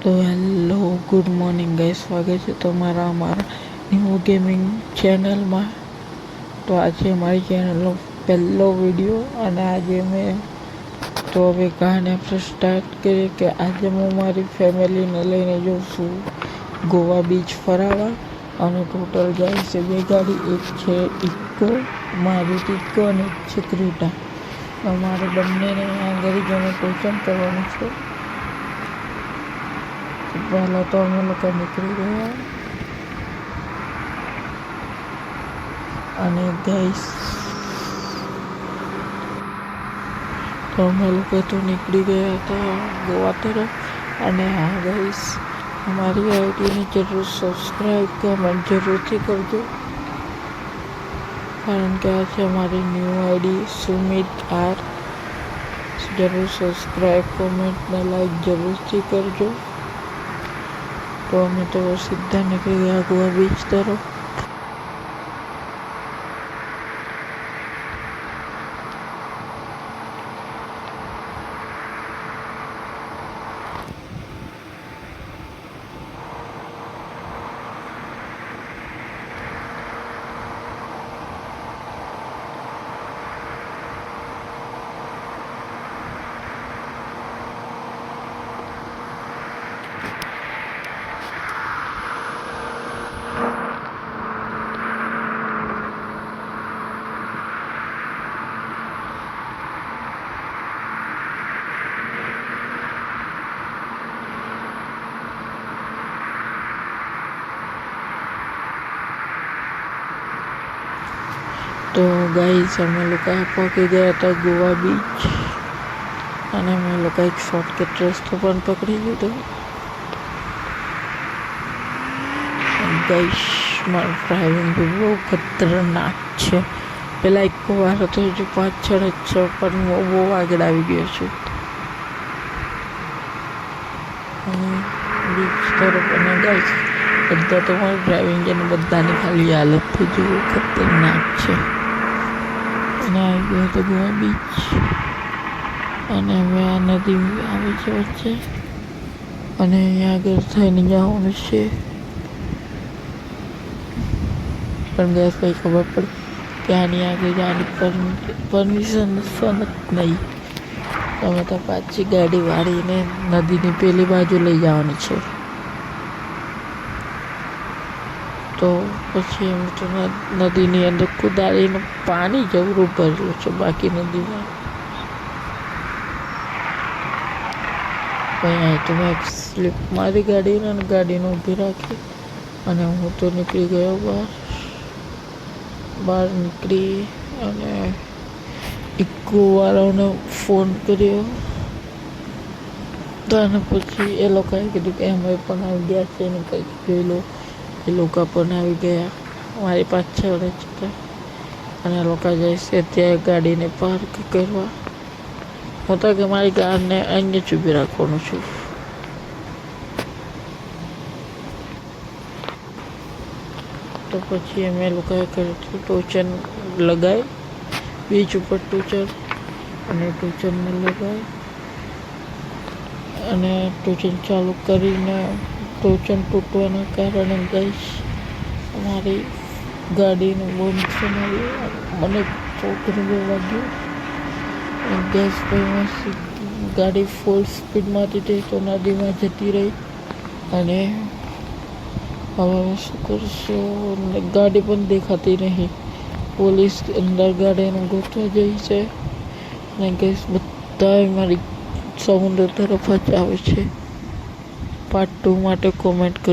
તો hello, good morning ગાઈ સ્વાગત છે તમારા અમારા ન્યૂ ગેમિંગ ચેનલમાં. તો આજે મારી ચેનલનો પહેલો વીડિયો અને આજે મેં તો હવે કહાની આપણે સ્ટાર્ટ કરીએ કે આજે હું મારી ફેમિલીને લઈને જઉં છું ગોવા બીચ ફરાવા. અને ટોટલ જાય છે બે ગાડી, એક છે ઇક્કો મારી ઇક્કો અને એક છે ક્રીટા. અમારે બંનેને આગળ ગરીબોને ટોચન કરવાનું છે. પહેલાં તો અમે લોકો નીકળી ગયા અને ગઈસ તો અમે લોકો તો નીકળી ગયા હતા ગોવા તરફ અને હા ગઈસ અમારી આઈડીને જરૂર સબસ્ક્રાઈબ કમેન્ટ જરૂરથી કરજો કારણ કે આ છે અમારી ન્યૂ આઈડી સુમિત આર જરૂર સબસ્ક્રાઈબ કોમેન્ટ ને લાઈક જરૂરથી કરજો તો અમે તો સીધા નીકળી ગયા ગોવા બીચ તરફ. તો ગાઈસ અમે લોકો પહોંચી ગયા હતા ગોવા બીચ અને અમે લોકો એક શોર્ટકટ રસ્તો પણ પકડી લીધો. ગાઈશ મારું ડ્રાઇવિંગ બહુ ખતરનાક છે. પહેલાં એક વાર હતો હજુ પાછળ જ છે પણ હું બહુ આગળ આવી ગયો છું. બીચ તરફ અને ગાઈશ બધા તો મારું ડ્રાઇવિંગ અને બધાની ખાલી હાલત તો જુઓ ખતરનાક છે. અને આવી ગયો તો ગોવા બીચ. અને હવે આ નદી આવે છે વચ્ચે. અને અહીંયા આગળ થઈને જવાનું છે. પણ ગેસ કંઈ ખબર પડી. કે આની આગળ જવાની પરમિશન નહીં. તમે તો પાછી ગાડી વાળીને નદીની પેલી બાજુ લઈ જવાની છે. તો પછી એમ તો નદીની અંદર કુદાડીને પાણી જવરું ભરેલું છે બાકી નદીમાં. અહીંયા તો મેં સ્લીપ મારી ગાડીને અને ગાડીને ઊભી રાખી. અને હું તો નીકળી ગયો બહાર. બહાર નીકળી અને ઇકોવાળાઓને ફોન કર્યો. તો અને પછી એ લોકોએ કીધું કે અમે પણ આવી ગયા છે ને કંઈક જોઈ લો. એ લોકો પણ આવી ગયા. મારી પાછળ જ અને લોકો જાય છે ત્યાં ગાડીને પાર્ક કરવા. હું તો કે મારી કારને અહીંયા જ ઊભી રાખવાનું છું. તો પછી અમે લોકોએ કર્યું ટોચન લગાવી બીચ ઉપર ટોચર અને ટોચનને લગાવી અને ટોચન ચાલુ કરીને ટોચન તૂટવાના કારણે ગઈશ. મારી ગાડીનું બહુ નુકસાન મને ચોકરી બહુ વાગ્યું ગેસ ભાઈમાં ગાડી ફૂલ સ્પીડમાં હતી તો નદીમાં જતી રહી. અને હવે શું કરશો? ગાડી પણ દેખાતી નહીં. પોલીસ અંદર ગાડીને ગોઠવા જઈ છે. અને ગેસ બધા મારી સમુદ્ર તરફ જ આવે છે. પાર્ટ ટુ માટે કોમેન્ટ કરજો